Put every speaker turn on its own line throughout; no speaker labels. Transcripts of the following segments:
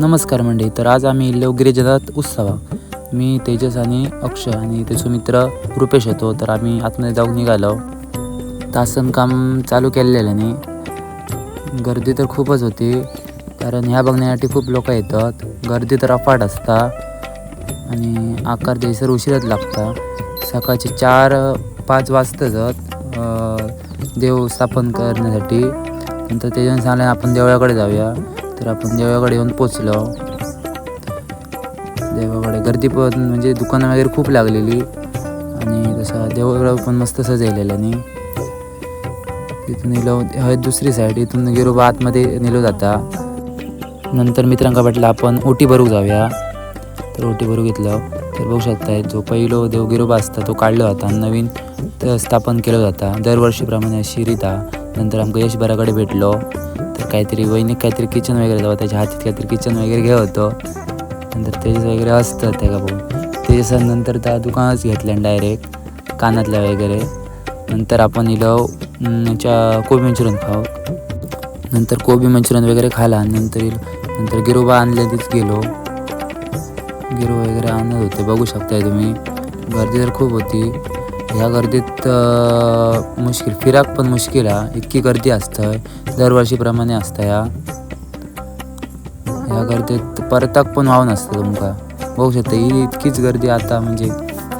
नमस्कार मंडळी तर आज आम्ही इल्लो गिरिजनात उत्सवा. मी तेजस आणि अक्षय आणि त्याचा मित्र रुपेश होतो तर आम्ही आतमध्ये जाऊन निघालो. तासन काम चालू केलेलं नाही गर्दी तर खूपच होती कारण ह्या बघण्यासाठी खूप लोक येतात. गर्दी तर अफाट असता आणि आकार द्यायसर उशीरच लागता. सकाळचे चार पाच वाजताच देव स्थापन करण्यासाठी. नंतर त्याच्याने सांगले आपण देवळाकडे जाऊया. तर आपण देवळाकडे येऊन पोचलो. देवाकडे गर्दी पण म्हणजे दुकानं वगैरे खूप लागलेली. आणि तसं देवाकडं पण मस्त सजवलेलं आणि तिथून नेलो हय दुसरी साईड इथून गिरोबा आतमध्ये नेलो जाता. नंतर मित्रांका वाटलं आपण ओटी भरूक जाऊया. तर ओटी भरू घेतलं. तर बघू शकताय जो पहिलो देव गिरोबा असता तो काढलो जाता नवीन स्थापन केलं जाता. दरवर्षीप्रमाणे अशी रीत नंतर आमकां यश बराकडे भेटलो. तर काहीतरी वैनिक काहीतरी किचन वगैरे जावं त्याच्या हातीत काहीतरी किचन वगैरे घे होतं नंतर तेजस वगैरे असतं ते का भाऊ तेजसानंतर त्या दुकानच घेतल्यान डायरेक्ट कानातल्या वगैरे. नंतर आपण इलो च्या कोबी मंचुरियन खाऊ. नंतर कोबी मंचुरियन वगैरे खाला नंतर इलो नंतर गिरोबा आणले गेलो. गिरो वगैरे आणत होते बघू शकताय तुम्ही. गर्दी तर खूप होती. ह्या गर्दीत मुश्किल फिराक पण मुश्किल हा. इतकी गर्दी असतंय दरवर्षीप्रमाणे असतं ह्या ह्या गर्दीत परताक पण वाहून नसतं तुमका. बघू शकता ही इतकीच गर्दी आता म्हणजे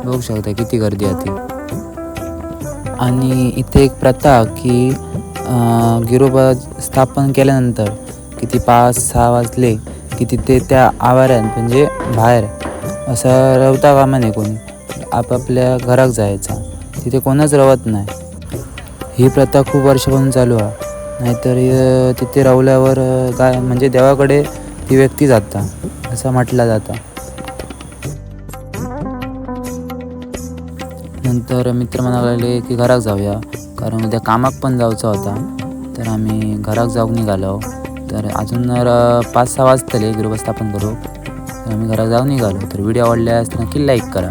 बघू शकता किती गर्दी आहे ती. आणि इथे एक प्रथा की गिरोबा स्थापन केल्यानंतर किती पाच सहा वाजले की तिथे त्या आवारात म्हणजे बाहेर असं रवता कामा नाही कोणी. आपापल्या घरात जायचा. तिथे कोणच रवत नाही. ही प्रथा खूप वर्षापासून चालू आहे. नाहीतर तिथे रवल्यावर काय म्हणजे देवाकडे ती व्यक्ती जाता असं म्हटलं जातं. नंतर मित्र म्हणायला लागले की घरात जाऊया कारण उद्या कामाक पण जायचा होता. तर आम्ही घरात जाऊन निघालो. तर अजून पाच सहा वाजतले गृहस्थापन करू. तर आम्ही घरात जाऊन निघालो. तर व्हिडिओ आवडल्यास की लाईक करा.